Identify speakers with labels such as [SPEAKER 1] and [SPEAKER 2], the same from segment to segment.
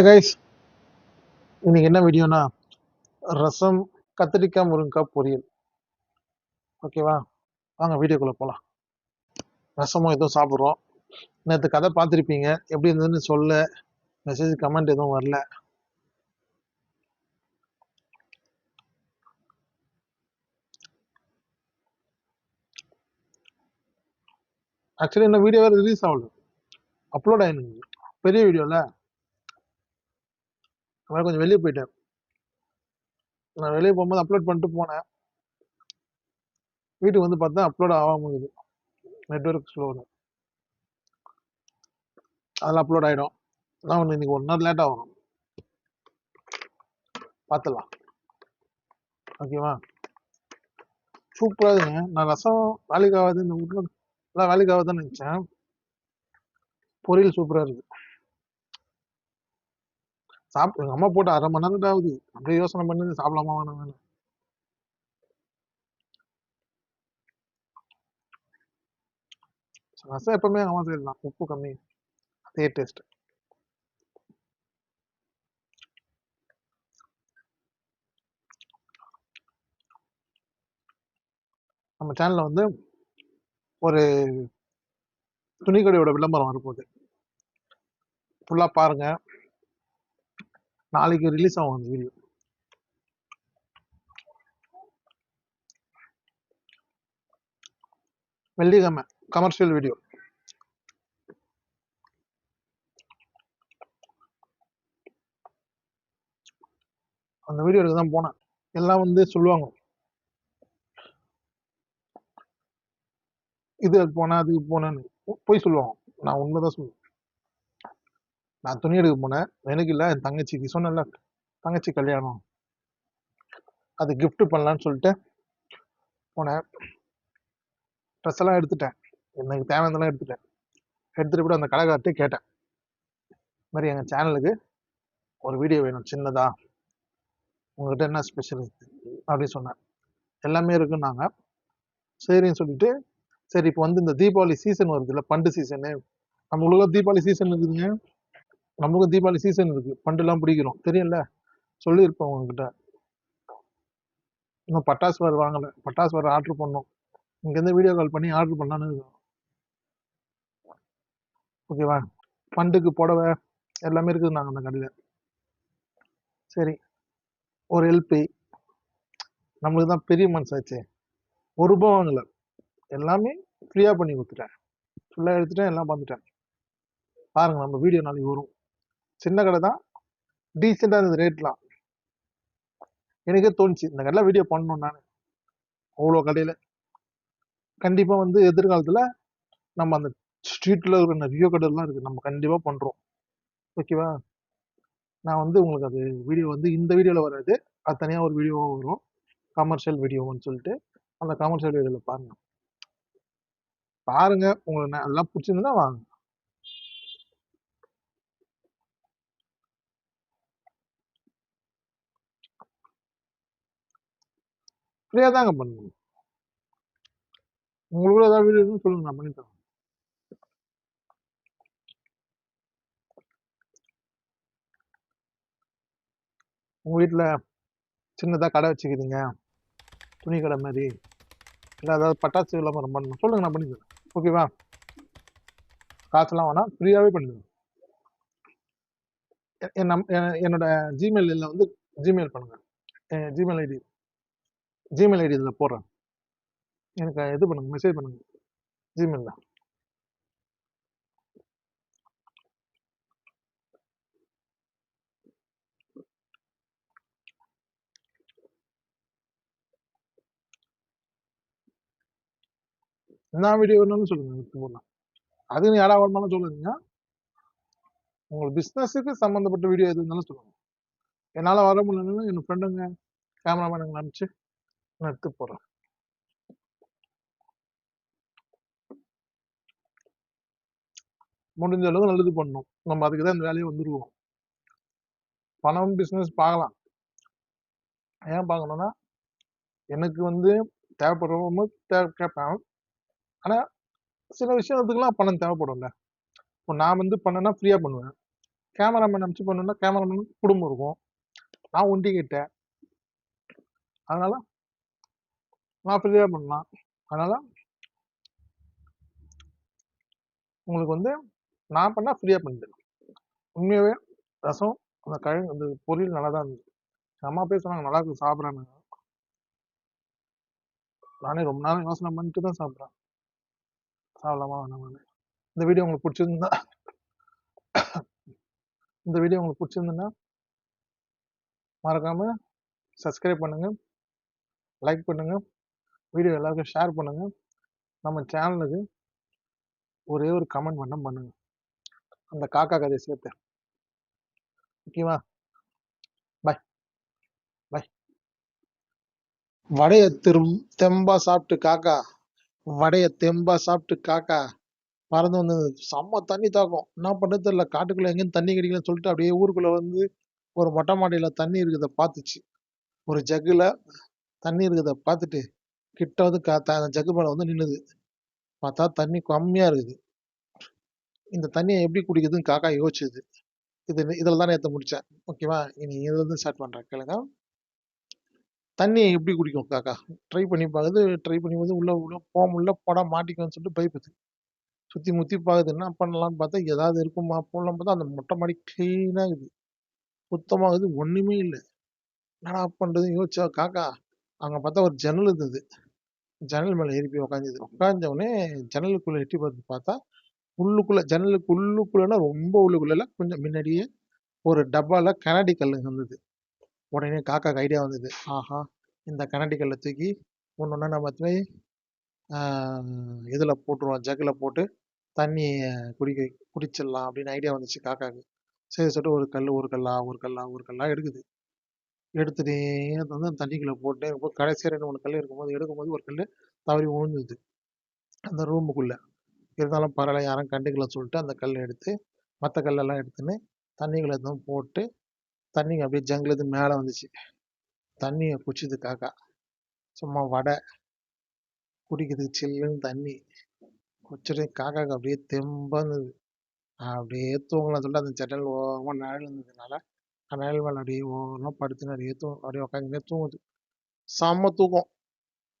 [SPEAKER 1] Hi guys இன்னைக்கு என்ன வீடியோனா? ரசம் கத்திரிக்காய் முருங்கைக்காய் பொரியல். ஓகேவா வாங்க வீடியோக்குள்ளே போகலாம் ரசமும் எதுவும் சாப்பிட்றோம். நேற்று கதை பார்த்துருப்பீங்க. எப்படி இருந்ததுன்னு சொல்ல. மெசேஜ் கமெண்ட் எதுவும் வரல. ஆக்சுவலி என்ன வீடியோ வேறு ரிலீஸ் ஆகல. அப்லோட் ஆயிருக்கு பெரிய வீடியோவில் அதனால கொஞ்சம் வெளியே போயிட்டேன். நான் வெளியே போகும்போது அப்லோட் பண்ணிட்டு போனேன். வீட்டுக்கு வந்து பார்த்தா அப்லோட் ஆகாம இருக்குது நெட்ஒர்க் ஸ்லோன்னு அதில் அப்லோட் ஆகிடும் நான் ஒன்று இன்றைக்கி ஒன் ஹவர் லேட்டாக ஆகும் பார்த்துலாம் ஓகேவா சூப்பராக இருக்குங்க. நான் ரசம் வேலைக்கு ஆகாது இந்த வீட்டில் நல்லா வேலைக்கு ஆகாதுன்னு நினச்சேன். பொரியல் சூப்பராக இருக்குது சாப் எங்கள் அம்மா போட்டு அரை மணி நேரம் ஆகுது அப்படியே யோசனை பண்ணி சாப்பிடலாமா வேணாம் ரசம் எப்பவுமே அம்மா செய்யலாம் உப்பு கம்மி. அதே டேஸ்ட் நம்ம சேனல்ல வந்து ஒரு துணிக்கடையோட விளம்பரம் வரப்போகுது. ஃபுல்லா பாருங்க. நாளைக்கு ரிலீஸ் ஆகும் அந்த வீடியோ வெள்ளிக்கிழமை கமர்ஷியல் வீடியோ அந்த வீடியோ எடுக்க தான் போனேன். எல்லாம் வந்து சொல்லுவாங்க. இது போனேன் அதுக்கு போனேன்னு போய் சொல்லுவாங்க. நான் உண்மைதான் சொல்லுவேன். நான் துணி எடுக்க போனேன். எனக்கு இல்லை என் தங்கச்சிக்கு. சொன்னேன்ல தங்கச்சி கல்யாணம். அது கிஃப்ட் பண்ணலான்னு சொல்லிட்டு போனேன். ட்ரெஸ் எல்லாம் எடுத்துட்டேன். எனக்கு தேவையானதெல்லாம் எடுத்துட்டேன். எடுத்துகிட்டு கூட அந்த கடைக்கார்ட்டே கேட்டேன். இது மாதிரி எங்கள் சேனலுக்கு ஒரு வீடியோ வேணும் சின்னதாக உங்கள்கிட்ட என்ன ஸ்பெஷல் அப்படின்னு சொன்னேன். எல்லாமே இருக்குன்னாங்க. சரின்னு சொல்லிட்டு சரி இப்போ வந்து இந்த தீபாவளி சீசன் வருது இல்லை பண்டு சீசனு நம்ம உள்ள தீபாவளி சீசன் இருக்குதுங்க. நமக்கும் தீபாவளி சீசன் இருக்கு. பண்டுலாம் பிடிக்கிறோம். தெரியல சொல்லியிருப்போம் உங்ககிட்ட. இன்னும் பட்டாசு வேறு வாங்கலை. பட்டாசு வேறு ஆர்டர் பண்ணோம். இங்கேருந்து வீடியோ கால் பண்ணி ஆர்டர் பண்ணலான்னு இருக்கோம். ஓகேவா பண்டுக்கு புடவை எல்லாமே இருக்குது நாங்கள் அந்த கடையில். சரி. ஒரு எல்பி நம்மளுக்கு தான் பெரிய மனசாச்சு ஒரு ரூபா வாங்கலை. எல்லாமே ஃப்ரீயாக பண்ணி கொடுத்துட்டேன். ஃபுல்லாக எடுத்துட்டேன் எல்லாம் பார்த்துட்டேன். பாருங்கள் நம்ம வீடியோ நாளைக்கு வரும். சின்ன கடை தான். டீசெண்டாக இருந்தது ரேட்லாம் எனக்கே தோணுச்சு இந்த கடையில் வீடியோ பண்ணணும் நான். அவ்வளோ கடையில். கண்டிப்பாக வந்து எதிர்காலத்தில் நம்ம அந்த ஸ்ட்ரீட்டில் இருக்கிற நிறைய கடைலாம் இருக்குது நம்ம கண்டிப்பாக பண்ணுறோம் ஓகேவா நான் வந்து உங்களுக்கு அது வீடியோ வந்து இந்த வீடியோவில் வராது அது தனியாக ஒரு வீடியோவாக வரும். கமர்ஷியல் வீடியோன்னு சொல்லிட்டு அந்த கமர்ஷியல் வீடியோவில் பாருங்கள் பாருங்கள் உங்களுக்கு நல்லா பிடிச்சிருந்தா வாங்க. ஃப்ரீயாக தாங்க பண்ணணும். உங்களுக்கு ஏதாவது வீடியோ இருக்குன்னு சொல்லுங்க நான் பண்ணி உங்க வீட்டில் சின்னதாக கடை வச்சுக்கிறீங்க. துணி கடை மாதிரி இல்லை ஏதாவது பட்டாசு விளம்பரம் பண்ணணும். சொல்லுங்கள் நான் பண்ணித்தரேன் ஓகேவா காசுலாம் வேணாம் ஃப்ரீயாகவே பண்ணிடுவேன் என் நம் என்னோட ஜிமெயிலில் வந்து ஜிமெயில் பண்ணுங்கள் என் ஜிமெயில் ஐடி ஜிமெயில் ஐடி இதில் போடுறேன். எனக்கு இது பண்ணுங்க மெசேஜ் பண்ணுங்கள் ஜிமெயிலில் என்ன வீடியோ வேணும்னு சொல்லுங்க போடலாம். அது யாராக வேணுமாலும் சொல்லுங்க. உங்கள் பிஸ்னஸுக்கு சம்மந்தப்பட்ட வீடியோ எது இருந்தாலும் சொல்லுங்க. என்னால் வர முடியலன்னு என் ஃப்ரெண்டுங்க கேமராமேனுங்க அனுப்பிச்சு நான் எடுத்து போடுறேன் முடிஞ்ச அளவுக்கு நல்லது பண்ணணும். நம்ம அதுக்கு தான் இந்த வேலையை வந்துருவோம். பணம் பிஸ்னஸ் பார்க்கலாம். ஏன் பார்க்கணும்னா எனக்கு வந்து தேவைப்படுறவங்க தேவை கேட்பேன். ஆனால் சில விஷயத்துக்கெல்லாம் பணம் தேவைப்படும்ல. இப்போ நான் வந்து பண்ணேன்னா ஃப்ரீயாக பண்ணுவேன். கேமராமேன் அனுப்பிச்சு பண்ணணும்னா கேமராமேன் குடும்பம் இருக்கும். நான் ஒண்டிக்கிட்டேன் அதனால நான் ஃப்ரீயாக பண்ணலாம் அதனால் உங்களுக்கு வந்து நான் பண்ணால் ஃப்ரீயாக பண்ணிட்டேன் உண்மையாகவே ரசம் அந்த கழி அந்த பொரியல் நல்லா தான் இருந்தது. அம்மா பேர் சொன்னாங்க நல்லா இருக்கு சாப்பிட்றாங்க நானே ரொம்ப நேரம் யோசனை பண்ணிட்டு தான் சாப்பிட்றேன். சாப்பிடலாமா வேணாமான்னு. இந்த வீடியோ உங்களுக்கு பிடிச்சிருந்தா இந்த வீடியோ உங்களுக்கு பிடிச்சிருந்துன்னா மறக்காமல் சப்ஸ்கிரைப் பண்ணுங்க லைக் பண்ணுங்கள் வீடியோ எல்லாருக்கும் ஷேர் பண்ணுங்க. நம்ம சேனலுக்கு ஒரே ஒரு கமெண்ட் மட்டும் பண்ணுங்க. அந்த காக்கா கதையை சேர்த்து. ஓகேவா பாய் பாய் வடைய திரும் தெம்பா சாப்பிட்டு காக்கா. வடைய தெம்பா சாப்பிட்டு காக்கா. பறந்து வந்து செம்ம தண்ணி தாக்கும். என்ன பண்ணுறது தெரியல. காட்டுக்குள்ள எங்கேயும் தண்ணி கிடைக்கலன்னு சொல்லிட்டு அப்படியே ஊருக்குள்ள வந்து ஒரு மொட்டை மாடியில தண்ணி இருக்கிறத பார்த்துச்சு. ஒரு ஜக்குல தண்ணி இருக்கிறத பார்த்துட்டு கிட்ட வந்து கா த- அந்த ஜக்கு மேல வந்து நின்னுது. பார்த்தா தண்ணி கம்மியா இருக்குது. இந்த தண்ணியை எப்படி குடிக்கிறதுன்னு காக்கா யோசிச்சுது. இது இதில் தான் நேற்று முடிச்சேன். ஓகேவா? இனி இதில் இருந்து ஸ்டார்ட் பண்றேன். கேளுங்க. தண்ணியை எப்படி குடிக்கும் காக்கா? ட்ரை பண்ணி பார்க்குது ட்ரை பண்ணி போது உள்ள உள்ள போக முடியல போடா மாட்டிக்கும்னு சொல்லிட்டு பயப்புது சுத்தி முத்தி பார்க்குது என்ன பண்ணலாம்னு பார்த்தா ஏதாவது இருக்குமா? போடலாம் பார்த்தா அந்த மொட்டை மாடி clean-ஆ இருக்குது சுத்தமாகுது. ஒண்ணுமே இல்லை. என்னடா பண்றது யோசிச்சா காக்கா அங்கே பார்த்தா ஒரு ஜன்னல் இருந்தது. ஜன்னல் மேலே ஏறி போய் உட்காந்துது உட்காந்த உடனே ஜன்னலுக்குள்ளே எட்டி பார்த்து பார்த்தா உள்ளுக்குள்ளே ஜன்னலுக்கு உள்ளுக்குள்ளேனா ரொம்ப உள்ளுக்குள்ள கொஞ்சம் முன்னாடியே ஒரு டப்பாவில் கண்ணாடி கல் இருந்தது. உடனே காக்காக்கு ஐடியா வந்தது. ஆஹா இந்த கண்ணாடி கல்லை தூக்கி ஒன்று ஒன்றா நம்ம போய் இதில் போட்டுருவோம் ஜக்கில் போட்டு தண்ணி குடிக்க குடிச்சிடலாம் அப்படின்னு ஐடியா வந்துச்சு காக்காக்கு. சரி சொல்லிட்டு ஒரு கல் ஒரு கல்லா ஒரு கல்லா ஒரு கல்லா எடுக்குது. எடுத்துட்டே வந்து அந்த தண்ணிக்குள்ளே போட்டு இப்போ கடைசியாக ரெண்டு மூணு கல் இருக்கும்போது எடுக்கும்போது ஒரு கல் தவறி விழுந்துது அந்த ரூமுக்குள்ளே. இருந்தாலும் பரவாயில்ல யாரும் கண்டுக்கல சொல்லிட்டு அந்த கல் எடுத்து மற்ற கல்லெல்லாம் எடுத்துன்னு தண்ணிக்குள்ளே எதுவும் போட்டு தண்ணி அப்படியே ஜங்கிலது மேலே வந்துச்சு. தண்ணியை குச்சிது காக்கா. சும்மா வடை. குடிக்கிறதுக்கு சில்லுன்னு தண்ணி. குச்சிட்டு காக்காக்கு அப்படியே தெம்பாக இருந்தது அப்படியே தூங்கலாம் சொல்லிட்டு அந்த ஜன்னல் ஓரமாக நிழல் இருந்ததுனால அந்த நிழல் மேலே அப்படியே நிறைய படுத்துன்னு அப்படியே தூ அப்படியே உட்காந்துனே தூங்குது. செம்ம தூக்கம்.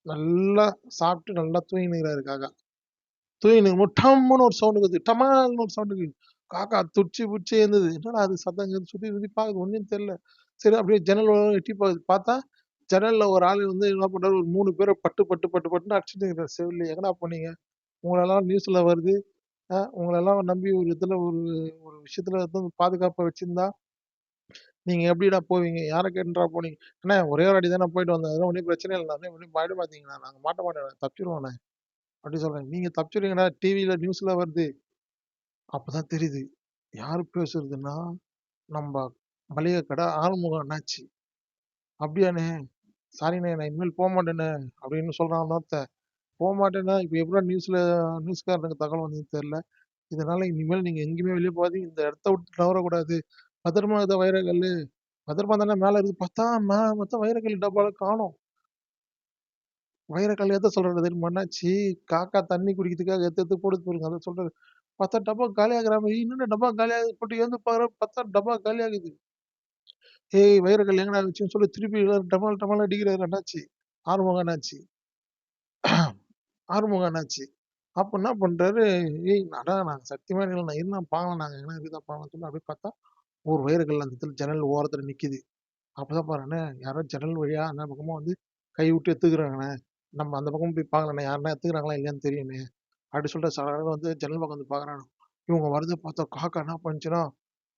[SPEAKER 1] நல்லா சாப்பிட்டு நல்லா தூங்கினுக்கிறாரு காக்கா தூங்கினு டம்முன்னு ஒரு சவுண்டு இருக்குது டமால்னு ஒரு சவுண்டு காக்கா துடிச்சு பிடிச்சி இருந்தது என்னடா அது சத்தம் சுற்றி சுற்றி பார்க்குது. ஒன்றும் தெரியல. சரி அப்படியே ஜன்னல் எட்டி பார்க்குது பார்த்தா ஜன்னலில் ஒரு ஆள் வந்து என்ன பண்ணுறாரு ஒரு மூணு பேரை பட்டு பட்டு பட்டு பட்டுன்னு அடிச்சுட்டு இருக்கிறார். செவில்ல எங்கடா போனீங்க? உங்களெல்லாம் நியூஸில் வருது. உங்களெல்லாம் நம்பி ஒரு இதில் ஒரு ஒரு விஷயத்தில் வந்து பாதுகாப்பாக வச்சுருந்தா நீங்கள் எப்படிடா போவீங்க? யாரை கேட்டுடா போனீங்க? அண்ணே ஒரே ஒரு அடி தானே போயிட்டு வந்தேன். அதெல்லாம் ஒன்றும் பிரச்சனை இல்லை. அண்ணே ஒன்றும் பயப்பட மாட்டீங்களா? நாங்க மாட்ட மாட்டேன் தப்பிச்சிருவோண்ணே அப்படின்னு சொல்றேன். நீங்க தப்பிச்சிருவீங்கடா. டிவியில் நியூஸ்ல வருது. அப்பதான் தெரியுது. யாரு பேசுறதுன்னா நம்ம மளிகை கடை ஆறுமுகம் அண்ணாச்சி. அப்படியாண்ணே. சாரிண்ணே நான் இனிமேல் போக மாட்டேண்ணே. அப்படின்னு சொல்றான் இன்னொருத்தன் போக மாட்டேன்னா இப்போ எப்படிடா நியூஸ்ல நியூஸ்காரனுக்கு தகவல் வந்ததுன்னு தெரியல. இதனால இனிமேல் நீங்க எங்கேயுமே வெளியே போகாதீங்க. இந்த இடத்த விட்டு நவரக்கூடாது பத்திரமா இருந்த வைரக்கல் பத்திரமா தானே மேல இருக்குது? பார்த்தா மே மொத்தம் வைரக்கல் டப்பால காணும். வைரக்கல் எத்த சொல்றது தெரியுமா? காக்கா தண்ணி குடிக்கிறதுக்காக எத்து எடுத்து போடுது போடுங்க அதை சொல்கிறது பார்த்தா டப்பா காலியாகிற மாதிரி இன்னும் டப்பா காலியாகுது? போட்டு ஏந்து பார்க்குற பார்த்தா டப்பா காலியாகுது. ஏய் வைரக்கல் எங்கடா ஆச்சுன்னு சொல்லி திருப்பி டமால் டமால் அடிக்கிறாரு அண்ணாச்சி ஆறுமுக அண்ணாச்சி ஆறுமுக அண்ணாச்சி அப்ப என்ன பண்றாரு? ஏய் நடா நாங்கள் சத்தியமா இல்லை நான் இருந்தால் பாக்கலாம் நாங்க என்ன இருக்குதா பாக்கலாம் சொல்லி அப்படியே பார்த்தா ஒரு வைரக்கல் அந்த இடத்துல ஜன்னல் ஓரத்துல நிக்குது. அப்பதான் பாருங்கண்ணே யாரோ ஜன்னல் வழியா அந்த பக்கமா வந்து கை விட்டு எடுத்துக்கிறாங்கண்ணே நம்ம அந்த பக்கம் போய் பார்க்கலண்ணே யாருன்னா எடுத்துக்கிறாங்களா இல்லையான்னு தெரியுமே அப்படி சொல்லிட்டு சடன்னு வந்து ஜன்னல் பக்கம் வந்து பாக்குறானு இவங்க வரதை பார்த்தா காக்கா என்ன பண்ணுச்சுன்னா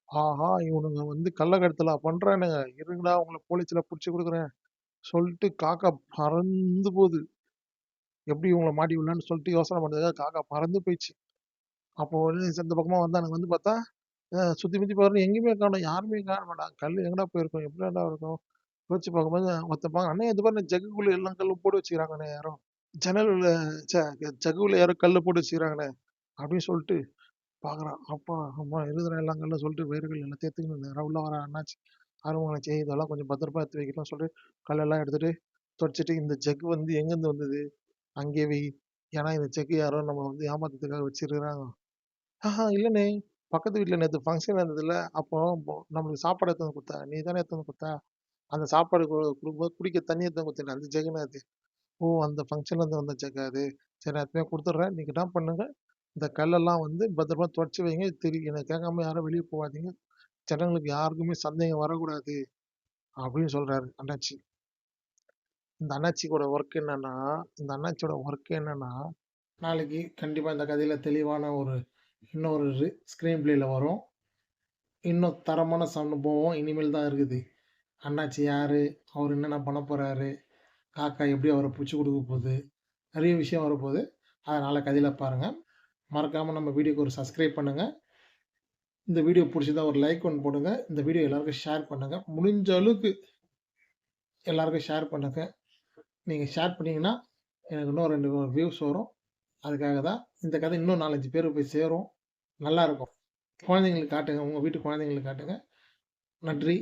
[SPEAKER 1] ஆஹா இவனுங்க வந்து கள்ளக்கடத்தலா பண்றானுங்க. இருங்கடா அவங்கள போலீஸ்ல புடிச்சு கொடுக்குறேன். சொல்லிட்டு காக்கா பறந்து போகுது. எப்படி இவங்களை மாட்டி விடலான்னு சொல்லிட்டு யோசனை பண்ணுறதுக்காக காக்கா பறந்து போயிடுச்சு. அப்போ வந்து இந்த பக்கமா வந்தானுங்க வந்து பார்த்தா சுற்றி முற்றி முத்தி எங்கேயுமே காணும் யாருமே காண மாட்டாங்க. கல் எங்கடா போயிருக்கும். எப்படிடா இருக்கும்? யோசிச்சு பார்க்கும்போது ஒருத்தப்பாங்க அண்ணே இது பாருங்க ஜக்குக்குள்ள எல்லாம் கல்லு போட்டு வச்சுக்கிறாங்கண்ணே யாரும் ஜன்னல் ஜக்குல யாரும் கல் போட்டு வச்சுக்கிறாங்கண்ணே அப்படின்னு சொல்லிட்டு பார்க்குறான் அப்பா அம்மா எழுதுற எல்லாம் கல்லும் சொல்லிட்டு வேர்கள் எல்லாம் தேர்த்துக்கணும் நேரம் உள்ள வர ஆர்வங்களை செய்ய இதெல்லாம் கொஞ்சம் பத்திரமா எடுத்து வைக்கலாம் சொல்லிட்டு கல்லெல்லாம் எடுத்துட்டு தொடச்சிட்டு இந்த ஜக்கு வந்து எங்கேருந்து வந்தது? அங்கே வை. ஏன்னா இந்த ஜக்கு யாரோ நம்ம வந்து ஏமாத்தத்துக்காக வச்சிருக்கிறாங்க ஆஹா இல்லைண்ணே. பக்கத்து வீட்டில் நேற்று ஃபங்க்ஷன் இருந்ததில்ல அப்போ நம்மளுக்கு சாப்பாடு எடுத்து வந்து கொடுத்தா நீ தானே எடுத்து வந்து கொடுத்தா அந்த சாப்பாடு கொடுக்கும்போது குடிக்க தண்ணி எடுத்து வந்து அந்த ஜெகநாத் ஓ! அந்த ஃபங்க்ஷன்லேருந்து வந்த ஜக்கா அது. சரி நான் எடுத்துன்னு கொடுத்துட்றேன் குடுத்துடுறேன். நீங்க என்ன பண்ணுங்க, இந்த கல்லெல்லாம் வந்து பத்திரமா தொடச்சு வைங்க. திரி என்ன கேட்காம யாரும் வெளியே போகாதீங்க. ஜனங்களுக்கு யாருக்குமே சந்தேகம் வரக்கூடாது. அப்படின்னு சொல்கிறாரு அண்ணாச்சி. இந்த அண்ணாச்சியோட ஒர்க் என்னன்னா, இந்த அண்ணாச்சியோட ஒர்க் என்னன்னா, நாளைக்கு கண்டிப்பாக இந்த கதையில் தெளிவான ஒரு இன்னொரு ஸ்க்ரீன் பிளேயில் வரும். இன்னும் தரமான சம்பவம் இனிமேல் தான் இருக்குது. அண்ணாச்சி யாரு? அவர் என்னென்ன பண்ண போறாரு? காக்கா எப்படி அவரை பிடிச்சி கொடுக்க போகுது நிறைய விஷயம் வரப்போகுது அதனால் கதையில் பாருங்கள் மறக்காமல் நம்ம வீடியோக்கு ஒரு சப்ஸ்கிரைப் பண்ணுங்கள் இந்த வீடியோ புடிச்சிருந்தா ஒரு லைக் ஒன்று போடுங்க. இந்த வீடியோ எல்லாருக்கும் ஷேர் பண்ணுங்க. முடிஞ்ச அளவுக்கு எல்லாருக்கும் ஷேர் பண்ணுங்கள் நீங்கள் ஷேர் பண்ணீங்கன்னா, எனக்கு இன்னும் ரெண்டு வியூஸ் வரும். அதுக்காக தான். இந்த கதை இன்னும் நாலஞ்சு பேர் போய் சேரும். நல்லாயிருக்கும் குழந்தைங்களுக்கு காட்டுங்க. உங்கள் வீட்டு குழந்தைங்களுக்கு காட்டுங்க. நன்றி.